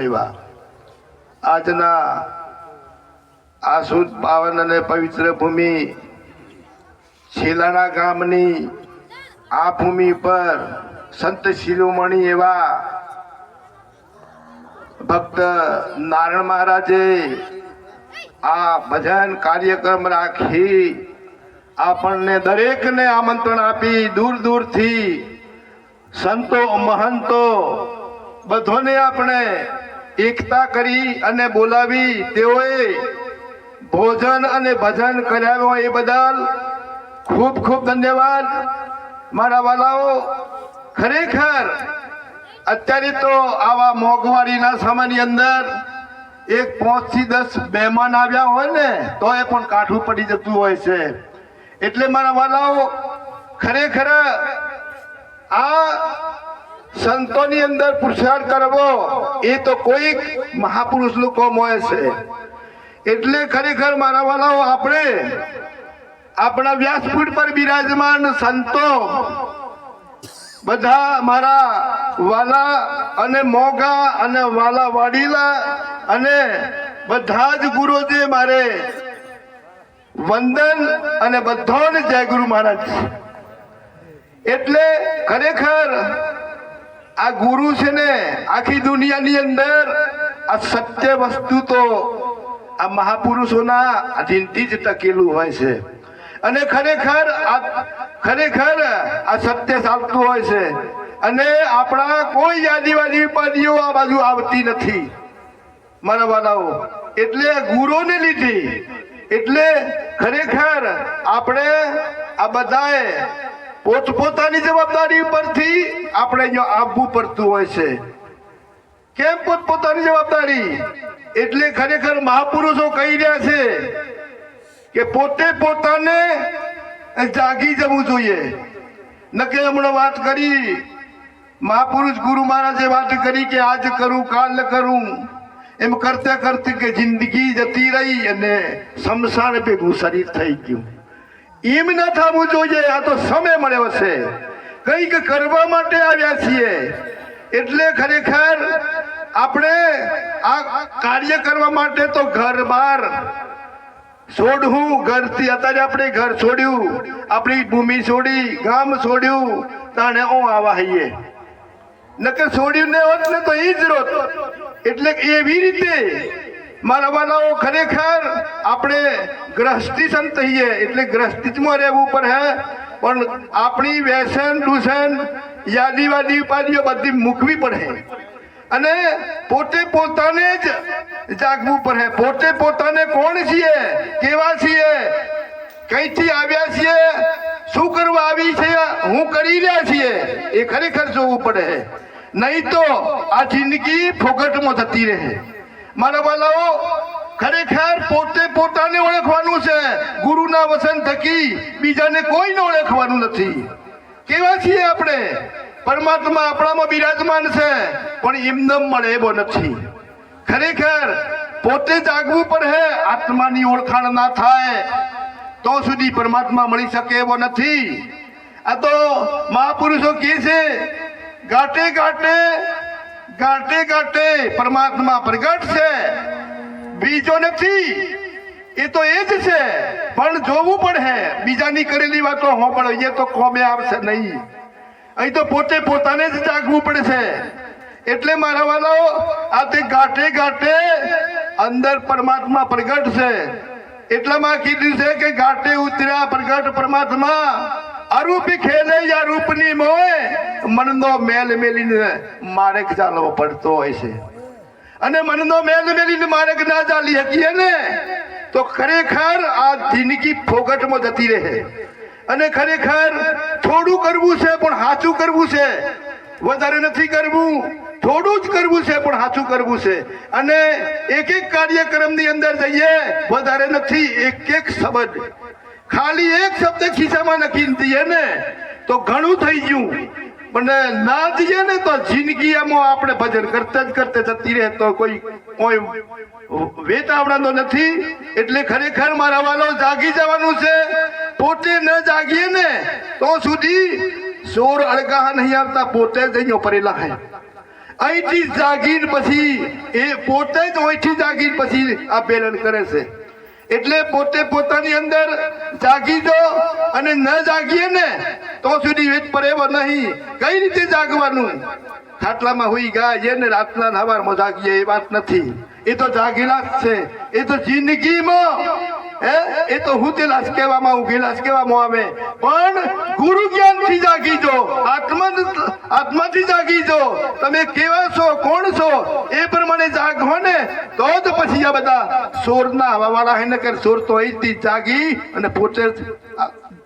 એવા આજના આ શુદ્ધ પાવન અને પવિત્ર ભૂમિ શિલાણા ગામની આ ભૂમિ પર સંત શિરોમણી એવા ભક્ત નારાયણ મહારાજે આ ભજન કાર્યક્રમ રાખી આપણને દરેકને આમંત્રણ આપી દૂર દૂરથી સંતો મહંતો બધાને આપણે એકતા કરી અને બોલાવી તેઓએ ભોજન અને ભજન કરાવ્યો એ બદલ ખૂબ ખૂબ ધન્યવાદ. મારા વાલાઓ, ખરેખર અત્યારે તો આવા મોંઘવારીના સમયની અંદર એક પાંચથી દસ મહેમાન આવ્યા હોય ને તો એ પણ કાઠું પડી જતું હોય છે. એટલે મારા વાલાઓ, ખરેખર આ સંતોની અંદર પુરુષાર્થ કરવો, એ તો કોઈક મહાપુરુષનું કોમ હોય છે. એટલે ખરેખર મારા વાલાઓ, આપણે આપણા વ્યાસપીઠ પર બિરાજમાન સંતો બધા મારા વાલા અને મોગા અને વાલા વાડીલા અને બધા જ ગુરુ જે મારે વંદન અને બધાને જય ગુરુ મહારાજ. એટલે ખરેખર આ ગુરુ છે ને આખી દુનિયાની અંદર આ સત્ય વસ્તુ તો આ મહાપુરુષોના અધીનથી જ ટકેલું હોય છે. અને ખરેખર આ ખરેખર આ સત્ય ચાલતું હોય છે. અને આપણા કોઈ આદિવાદી ઉપાધિઓ આ બાજુ આવતી નથી. મારા વાલાઓ એટલે ગુરુને લીધી, એટલે ખરેખર આપણે આ બધાએ પોતપોતાની જવાબદારી પરથી આપણે અહીંયા આવવું પડતું હોય છે. કેમ પોતપોતાની જવાબદારી? એટલે ખરેખર મહાપુરુષો કહી રહ્યા છે કે પોતે પોતાને જાગી જવું જોઈએ. નકે હમણાં વાત કરી, મહાપુરુષ ગુરુ મહારાજે વાત કરી કે આજ કરું, કાલ કરું. એમ કરતા કરતી કે જિંદગી જતી રહી અને શમશાન ભેગું શરીર થઈ ગયું. એમ ન થવું જોઈએ, આ તો સમય મળ્યો છે કંઈક કરવા માટે આવ્યા છીએ. એટલે ખરેખર આપણે આ કાર્ય કરવા માટે તો ઘર બહાર છોડવું, ઘરથી અત્યારે આપણે ઘર છોડ્યું, આપણી ભૂમિ છોડી, ગામ છોડ્યું, તાણે ઓ આવા હૈયે નકર છોડ્યું ને હોત ને તો એ જ રોત. એટલે એવી રીતે મારા વાલાઓ, ખરેખર આપણે ગ્રહસ્થી સંત થઈએ એટલે ગ્રહસ્થિતમાં રહેવું પડે પણ આપણી વ્યસન, દૂષણ, યાદીવાદી ઉપાધિઓ બધી મૂકવી પડે. અને પોતે પોતાને જ જાગવું પડે. પોતે પોતાને કોણ છીએ? કેવા છીએ? કઈથી આવ્યા છીએ? શું કરવા આવી છે? હું કરી રહ્યા છીએ? એ ખરેખર જોવું પડે. નહીં તો આ જિંદગી ફોગટમાં થતી રહે. મારા વાલાઓ ખરેખર પોતે પોતાને ઓળખવાનું છે. ગુરુના વસન થકી બીજાને કોઈને ઓળખવાનું નથી. કેવા છીએ આપણે? પરમાત્મા આપણામાં બિરાજમાન છે, પણ એમને મળે એવો નથી. ખરેખર પોતે જાગવું પડે આત્માની ઓળખાણ ના થાય, તો સુધી પરમાત્મા મળી શકે એવો નથી. આ તો મહાપુરુષો કહે છે, ગાટે ગાટે ગાટે ગાટે પરમાત્મા પ્રગટ છે. બીજો નથી. એ તો એ જ છે. પણ જોવું પડે બીજાની કરેલી વાતો હોંભળો. એ તો કોમે આવશે નહીં. અહીં તો પોતે પોતાને જ જાગવું પડશે. એટલે મારા વાલાઓ, આ તે ગાંઠે ગાંઠે અંદર પરમાત્મા પ્રગટ છે. એટલામાં કીધું છે કે ગાંઠે ઉતર્યા પ્રગટ પરમાત્મા. અરૂપી ખેલે યા રૂપની મોય મનનો મેલ મેલીને માર્ગ ચાલવો પડતો હોય છે. અને મનનો મેલ મેલીને માર્ગ ના ચાલી શકીએ ને? તો ખરેખર આ જિંદગી ફોગટમાં જતી રહે. અને ખરેખર થોડું કરવું છે પણ સાચું કરવું છે. વધારે નથી કરવું, થોડું જ કરવું છે પણ સાચું કરવું છે. અને એક એક કાર્યક્રમની અંદર જઈએ, વધારે નથી, એક એક શબ્દ. ખાલી એક શબ્દ ખિસ્સામાં નાખીને દઈએ ને તો ઘણું થઈ ગયું. પણ ના જઈએ ને તો જિંદગી એમાં આપણે ભજન કરતા જ કરતા જતી રહે તો કોઈ કોઈ વેત આવડાનો નથી. એટલે ખરેખર મારા વાલો જાગી જવાનું છે. પોતે ન જાગીએ ને તો સુધી સોર અળગા નહીં આવતા, પોતે જ અહીંયા પરેલા હે. અહીંથી જાગીને પછી એ પોતે જ અહીંથી જાગીને પછી આ પેલન કરે છે. એટલે પોતે પોતાની અંદર જાગી દો અને ન જાગીએ ને, તો સુધી વેદ પર એવો નહીં. કઈ રીતે જાગવાનું? ખાટલામાં હોઈ ગયા ને રાતના નવારમાં જાગીએ, એ વાત નથી. એ તો જાગેલા જ છે. એ તો જિંદગીમાં, હે? એ તો હું તેલા જ કહેવામાં ઉઘેલા જ કહેવામાં આવે. પણ ગુરુ જ્ઞાનથી જાગી જો? આત્મા આત્માથી જાગી જો. તમે કેવા છો? કોણ છો? એ પ્રમાણે જાગો ને. તો જ પછી આ બધા સોરના હવાવાળા હે નકર સોર તો અહીંથી જાગી અને પોતે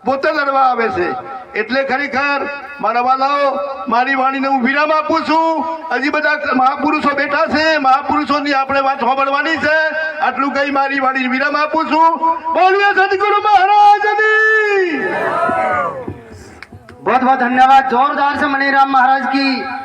પોતે લડવા આવે છે. એટલે ખરેખર મારા વાલાઓ, મારી વાણીને હું વિરામ આપું છું. હજી બધા મહાપુરુષો બેઠા છે. મહાપુરુષોની આપણે વાત સાંભળવાની છે. આટલું કઈ મારી વાણીને વિરામ આપું છું. બોલીએ સદગુરુ મહારાજની. बहुत बहुत धन्यवाद जोरदार से मणिराम महाराज की